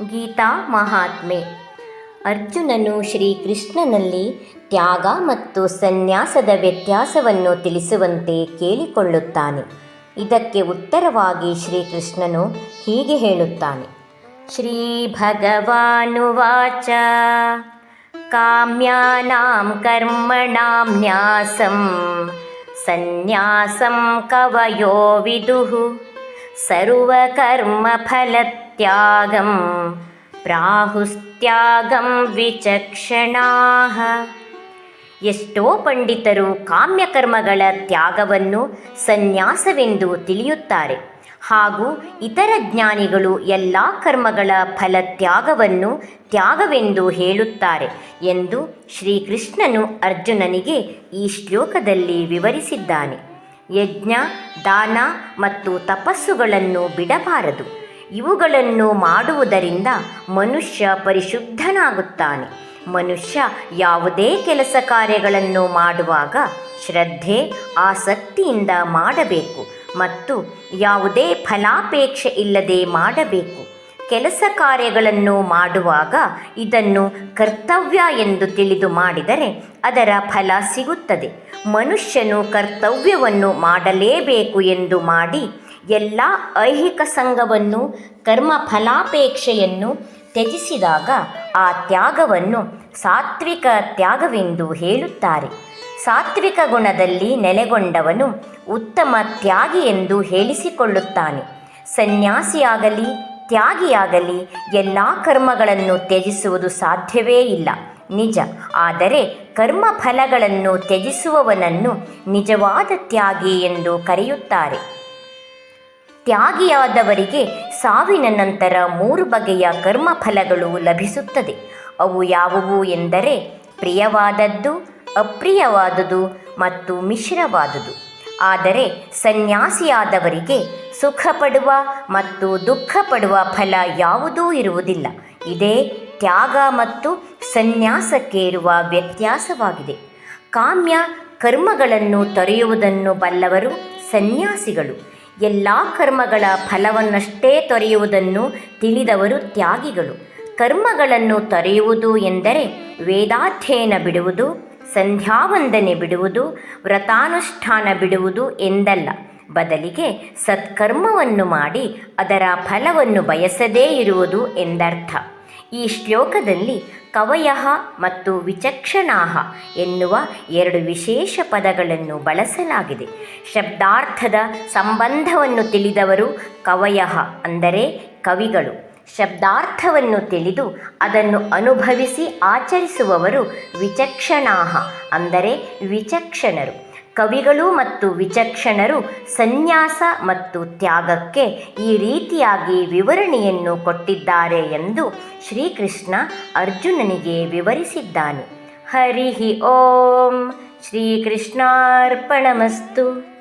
ಗೀತಾ ಮಹಾತ್ಮೆ. ಅರ್ಜುನನು ಶ್ರೀಕೃಷ್ಣನಲ್ಲಿ ತ್ಯಾಗ ಮತ್ತು ಸನ್ಯಾಸದ ವ್ಯತ್ಯಾಸವನ್ನು ತಿಳಿಸುವಂತೆ ಕೇಳಿಕೊಳ್ಳುತ್ತಾನೆ. ಇದಕ್ಕೆ ಉತ್ತರವಾಗಿ ಶ್ರೀಕೃಷ್ಣನು ಹೀಗೆ ಹೇಳುತ್ತಾನೆ. ಶ್ರೀ ಭಗವಾನುವಾಚ ಕಾಮ್ಯಾನಾಂ ಕರ್ಮಣಾಂ ನ್ಯಾಸಂ, ಸನ್ಯಾಸಂ ಕವಯೋ ವಿದುಃ ಸರ್ವಕರ್ಮಫಲತ್ಯಾಗಂ ಪ್ರಾಹುಸ್ತ್ಯಾಗಂ ವಿಚಕ್ಷಣಾಹ ಎಷ್ಟೋ ಪಂಡಿತರು ಕಾಮ್ಯಕರ್ಮಗಳ ತ್ಯಾಗವನ್ನು ಸನ್ಯಾಸವೆಂದು ತಿಳಿಯುತ್ತಾರೆ. ಹಾಗೂ ಇತರ ಜ್ಞಾನಿಗಳು ಎಲ್ಲ ಕರ್ಮಗಳ ಫಲ ತ್ಯಾಗವನ್ನು ತ್ಯಾಗವೆಂದು ಹೇಳುತ್ತಾರೆ ಎಂದು ಶ್ರೀಕೃಷ್ಣನು ಅರ್ಜುನನಿಗೆ ಈ ಶ್ಲೋಕದಲ್ಲಿ ವಿವರಿಸಿದ್ದಾನೆ. ಯಜ್ಞ, ದಾನ ಮತ್ತು ತಪಸ್ಸುಗಳನ್ನು ಬಿಡಬಾರದು. ಇವುಗಳನ್ನು ಮಾಡುವುದರಿಂದ ಮನುಷ್ಯ ಪರಿಶುದ್ಧನಾಗುತ್ತಾನೆ. ಮನುಷ್ಯ ಯಾವುದೇ ಕೆಲಸ ಕಾರ್ಯಗಳನ್ನು ಮಾಡುವಾಗ ಶ್ರದ್ಧೆ, ಆಸಕ್ತಿಯಿಂದ ಮಾಡಬೇಕು ಮತ್ತು ಯಾವುದೇ ಫಲಾಪೇಕ್ಷೆ ಇಲ್ಲದೆ ಮಾಡಬೇಕು. ಕೆಲಸ ಕಾರ್ಯಗಳನ್ನು ಮಾಡುವಾಗ ಇದನ್ನು ಕರ್ತವ್ಯ ಎಂದು ತಿಳಿದು ಮಾಡಿದರೆ ಅದರ ಫಲ ಸಿಗುತ್ತದೆ. ಮನುಷ್ಯನು ಕರ್ತವ್ಯವನ್ನು ಮಾಡಲೇಬೇಕು ಎಂದು ಮಾಡಿ ಎಲ್ಲ ಐಹಿಕ ಸಂಘವನ್ನು ಕರ್ಮ ಫಲಾಪೇಕ್ಷೆಯನ್ನು ತ್ಯಜಿಸಿದಾಗ ಆ ತ್ಯಾಗವನ್ನು ಸಾತ್ವಿಕ ತ್ಯಾಗವೆಂದು ಹೇಳುತ್ತಾರೆ. ಸಾತ್ವಿಕ ಗುಣದಲ್ಲಿ ನೆಲೆಗೊಂಡವನು ಉತ್ತಮ ತ್ಯಾಗಿ ಎಂದು ಹೇಳಿಸಿಕೊಳ್ಳುತ್ತಾನೆ. ಸನ್ಯಾಸಿಯಾಗಲಿ, ತ್ಯಾಗಿಯಾಗಲಿ ಎಲ್ಲ ಕರ್ಮಗಳನ್ನು ತ್ಯಜಿಸುವುದು ಸಾಧ್ಯವೇ ಇಲ್ಲ. ನಿಜ. ಆದರೆ ಕರ್ಮ ಫಲಗಳನ್ನು ತ್ಯಜಿಸುವವನನ್ನು ನಿಜವಾದ ತ್ಯಾಗಿ ಎಂದು ಕರೆಯುತ್ತಾರೆ. ತ್ಯಾಗಿಯಾದವರಿಗೆ ಸಾವಿನ ನಂತರ ಮೂರು ಬಗೆಯ ಕರ್ಮಫಲಗಳು ಲಭಿಸುತ್ತದೆ. ಅವು ಯಾವುವು ಎಂದರೆ ಪ್ರಿಯವಾದದ್ದು, ಅಪ್ರಿಯವಾದುದು ಮತ್ತು ಮಿಶ್ರವಾದುದು. ಆದರೆ ಸನ್ಯಾಸಿಯಾದವರಿಗೆ ಸುಖ ಪಡುವ ಮತ್ತು ದುಃಖ ಪಡುವ ಫಲ ಯಾವುದೂ ಇರುವುದಿಲ್ಲ. ಇದೇ ತ್ಯಾಗ ಮತ್ತು ಸನ್ಯಾಸಕ್ಕೆ ಇರುವ ವ್ಯತ್ಯಾಸವಾಗಿದೆ. ಕಾಮ್ಯ ಕರ್ಮಗಳನ್ನು ತೊರೆಯುವುದನ್ನು ಬಲ್ಲವರು ಸನ್ಯಾಸಿಗಳು. ಎಲ್ಲ ಕರ್ಮಗಳ ಫಲವನ್ನಷ್ಟೇ ತೊರೆಯುವುದನ್ನು ತಿಳಿದವರು ತ್ಯಾಗಿಗಳು. ಕರ್ಮಗಳನ್ನು ತೊರೆಯುವುದು ಎಂದರೆ ವೇದಾಧ್ಯಯನ ಬಿಡುವುದು, ಸಂಧ್ಯಾವಂದನೆ ಬಿಡುವುದು, ವ್ರತಾನುಷ್ಠಾನ ಬಿಡುವುದು ಎಂದಲ್ಲ. ಬದಲಿಗೆ ಸತ್ಕರ್ಮವನ್ನು ಮಾಡಿ ಅದರ ಫಲವನ್ನು ಬಯಸದೇ ಇರುವುದು ಎಂದರ್ಥ. ಈ ಶ್ಲೋಕದಲ್ಲಿ ಕವಯಃ ಮತ್ತು ವಿಚಕ್ಷಣಾಹ ಎನ್ನುವ ಎರಡು ವಿಶೇಷ ಪದಗಳನ್ನು ಬಳಸಲಾಗಿದೆ. ಶಬ್ದಾರ್ಥದ ಸಂಬಂಧವನ್ನು ತಿಳಿದವರು ಕವಯಃ ಅಂದರೆ ಕವಿಗಳು. ಶಬ್ದಾರ್ಥವನ್ನು ತಿಳಿದು ಅದನ್ನು ಅನುಭವಿಸಿ ಆಚರಿಸುವವರು ವಿಚಕ್ಷಣಾಹ ಅಂದರೆ ವಿಚಕ್ಷಣರು. ಕವಿಗಳು ಮತ್ತು ವಿಚಕ್ಷಣರು ಸನ್ಯಾಸ ಮತ್ತು ತ್ಯಾಗಕ್ಕೆ ಈ ರೀತಿಯಾಗಿ ವಿವರಣೆಯನ್ನು ಕೊಟ್ಟಿದ್ದಾರೆ ಎಂದು ಶ್ರೀಕೃಷ್ಣ ಅರ್ಜುನನಿಗೆ ವಿವರಿಸಿದ್ದಾನೆ. ಹರಿ ಓಂ ಶ್ರೀಕೃಷ್ಣಾರ್ಪಣಮಸ್ತು.